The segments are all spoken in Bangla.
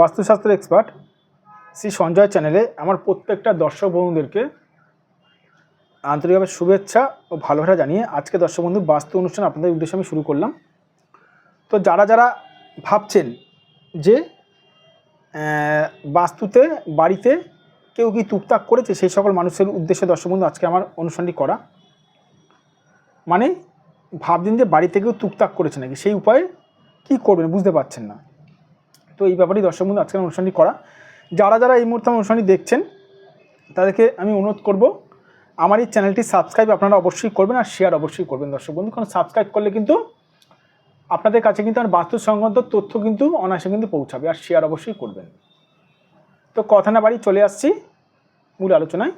বাস্তুশাস্ত্র এক্সপার্ট শ্রী সঞ্জয় চ্যানেলে আমার প্রত্যেকটা দর্শক বন্ধুদেরকে আন্তরিকভাবে শুভেচ্ছা ও ভালোবাসা জানিয়ে আজকে দর্শক বন্ধু বাস্তু অনুষ্ঠান আপনাদের উদ্দেশ্যে আমি শুরু করলাম। তো যারা যারা ভাবছেন যে বাস্তুতে, বাড়িতে কেউ কি টুকটাক করেছে সেই সকল মানুষের উদ্দেশ্যে দর্শক বন্ধু আজকে আমার অনুষ্ঠানটি করা। মানে ভাবছেন যে বাড়িতে কেউ টুকটাক করেছে নাকি? সেই উপায়ে কি করবেন বুঝতে পারছেন না। তো এই ব্যাপারেই দর্শক বন্ধু, আজকের অনুষ্ঠানটি করা। যারা যারা এই মুহূর্তে অনুষ্ঠানটি দেখছেন, তাদেরকে আমি অনুরোধ করব, আমার এই চ্যানেলটি সাবস্ক্রাইব আপনারা অবশ্যই করবেন আর শেয়ার অবশ্যই করবেন দর্শক বন্ধু। কারণ সাবস্ক্রাইব করলে কিন্তু আপনাদের কাছে কিন্তু আমার বাস্তু সংক্রান্ত তথ্য কিন্তু অনায়াসে কিন্তু পৌঁছাবে আর শেয়ার অবশ্যই করবেন। তো কথা না বাড়ি চলে আসছি মূল আলোচনায়।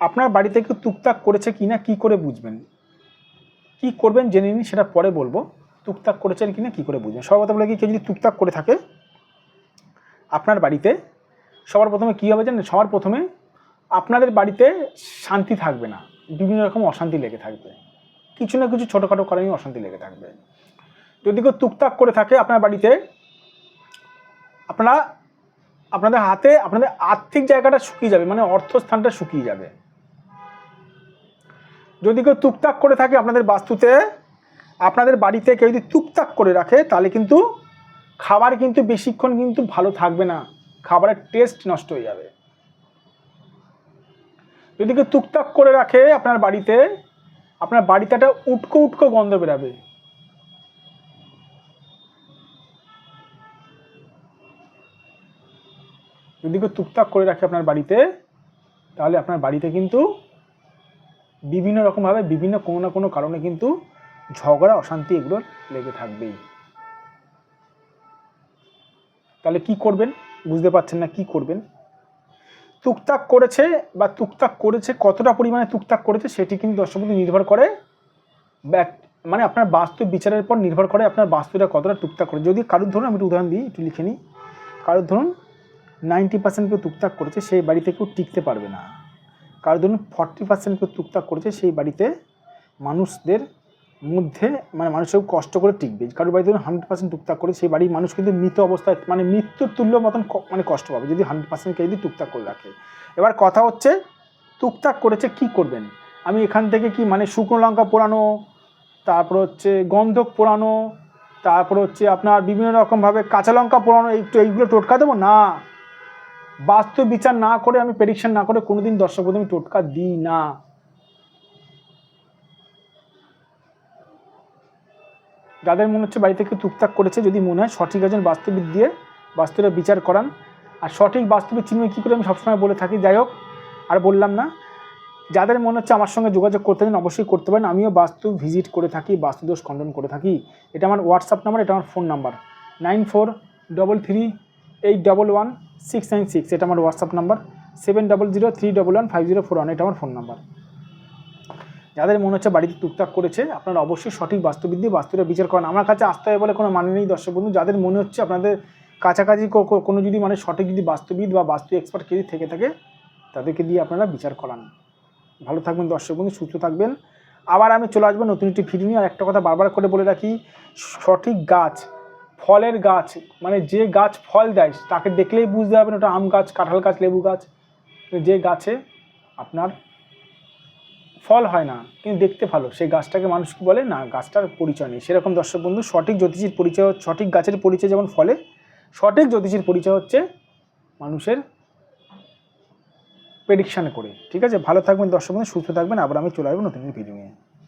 আপনার বাড়িতে কেউ টুকটাক করেছে কি না কী করে বুঝবেন? কি করবেন জেনে নিন, সেটা পরে বলব। টুকটাক করেছেন কি না, কী করে বুঝবেন? সর্বপ্রথম বলে কি, কেউ যদি টুকটাক করে থাকে, আপনার বাড়িতে, সবার প্রথমে কী হবে জানেন? সবার প্রথমে আপনাদের বাড়িতে শান্তি থাকবে না। বিভিন্ন রকম অশান্তি লেগে থাকবে। কিছু না কিছু ছোটোখাটো কারণেই অশান্তি লেগে থাকবে। যদি কেউ টুকটাক করে থাকে আপনার বাড়িতে, আপনারা, আপনাদের হাতে, আপনাদের আর্থিক জায়গাটা শুকিয়ে যাবে মানে অর্থস্থানটা শুকিয়ে যাবে। যদি কেউ টুকটাক করে থাকে আপনাদের বাস্তুতে আপনাদের বাড়িতে কেউ যদি টুকটাক করে রাখে, তাহলে কিন্তু খাবার কিন্তু বেশিক্ষণ কিন্তু ভালো থাকবে না। খাবারের টেস্ট নষ্ট হয়ে যাবে। যদি কেউ টুকটাক করে রাখে আপনার বাড়িতে আপনার বাড়িতে একটা উটকো উটকো গন্ধ বেরাবে। যদি কেউ টুকটাক করে রাখে আপনার বাড়িতে, তাহলে আপনার বাড়িতে কিন্তু বিভিন্ন রকমভাবে বিভিন্ন কোনো না কোনো কারণে কিন্তু ঝগড়া, অশান্তি এগুলো লেগে থাকবেই। তাহলে কি করবেন? বুঝতে পারছেন না কি করবেন? টুকটাক করেছে বা টুকটাক করেছে, কতটা পরিমাণে টুকটাক করেছে, সেটি কিন্তু দর্শক বন্ধু নির্ভর করে মানে আপনার বাস্তু বিচারের পর নির্ভর করে আপনার বাস্তুটা কতটা টুকটাক করে যদি কারোর, ধরুন আমি একটু উদাহরণ দিই, একটু লিখে নিই। কারোর, ধরুন নাইনটি পার্সেন্ট কেউ টুকটাক করেছে, সেই বাড়িতে কেউ টিকতে পারবে না। কারোর, ধরুন ফর্টি পার্সেন্ট কেউ টুকটাক করেছে, সেই বাড়িতে মানুষদের মধ্যে মানে মানুষ খুব কষ্ট করে টিকবে। কারোর বাড়িতে হান্ড্রেড পার্সেন্ট টুকটাক করে, সেই বাড়ির মানুষ কিন্তু মৃত অবস্থায় মানে মৃত্যুর তুল্য মতন মানে কষ্ট পাবে। যদি হান্ড্রেড পার্সেন্ট কেউ যদি টুকটাক করে রাখে। এবার কথা হচ্ছে, টুকটাক করেছে কি করবেন? আমি এখান থেকে কি মানে শুকনো লঙ্কা পোড়ানো, তারপর হচ্ছে গন্ধক পোড়ানো, তারপর হচ্ছে আপনার বিভিন্ন রকমভাবে কাঁচা লঙ্কা পোড়ানো, একটু এইগুলো টোটকা দেবো? না। বাস্তব বিচার না করে, আমি প্রেডিকশন না করে কোনোদিন দর্শক আমি টোটকা দিই না। যাদের মনে হচ্ছে বাড়ি থেকে টুকটাক করেছে, যদি মনে হয় সঠিক একজন বাস্তুবিদ দিয়ে বাস্তুটা বিচার করান। আর সঠিক বাস্তুবিদ চিনবে কী করে আমি সবসময় বলে থাকি, যাই হোক, আর বললাম না। যাদের মনে হচ্ছে আমার সঙ্গে যোগাযোগ করতে চান, অবশ্যই করতে পারেন। আমিও বাস্তু ভিজিট করে থাকি, বাস্তুদোষ খণ্ডন করে থাকি। এটা আমার হোয়াটসঅ্যাপ নাম্বার এটা আমার phone number nine four double three eight double one six nine six এটা আমার WhatsApp number seven double zero three double one five zero four one এটা আমার ফোন নাম্বার যাদের মনে হচ্ছে বাড়িতে টুকটাক করেছে, আপনারা অবশ্যই সঠিক বাস্তুবিদ দিয়ে বাস্তুটা বিচার করেন। আমার কাছে আসতে হবে বলে কোনো মানে নেই দর্শক বন্ধু। যাদের মনে হচ্ছে আপনাদের কাছাকাছি কোনো যদি মানে সঠিক যদি বাস্তুবিদ বা বাস্তু এক্সপার্ট কেউ থেকে থাকে, তাদেরকে দিয়ে আপনারা বিচার করান। ভালো থাকবেন দর্শক বন্ধু, সুস্থ থাকবেন। আবার আমি চলে আসব নতুন একটি ভিডিও নিয়ে। আর একটা কথা বারবার করে বলে রাখি, সঠিক গাছ, ফলের গাছ মানে যে গাছ ফল দেয়, তাকে দেখলেই বুঝতে পারবেন ওটা আম গাছ, কাঁঠাল গাছ, লেবু গাছ। যে গাছে আপনার ফল হয় না, কিন্তু দেখতে ভালো। সেই গাছটাকে মানুষ কী বলে? না, গাছটার পরিচয় নেই। সেরকম দর্শক বন্ধু, সঠিক জ্যোতিষীর পরিচয়, সঠিক গাছের পরিচয় যেমন ফলে, সঠিক জ্যোতিষীর পরিচয় হচ্ছে মানুষের প্রেডিকশান করে। ঠিক আছে? ভালো থাকবেন দর্শক বন্ধু, সুস্থ থাকবেন। আবার আমি চলে আসব নতুন ভিডিও নিয়ে।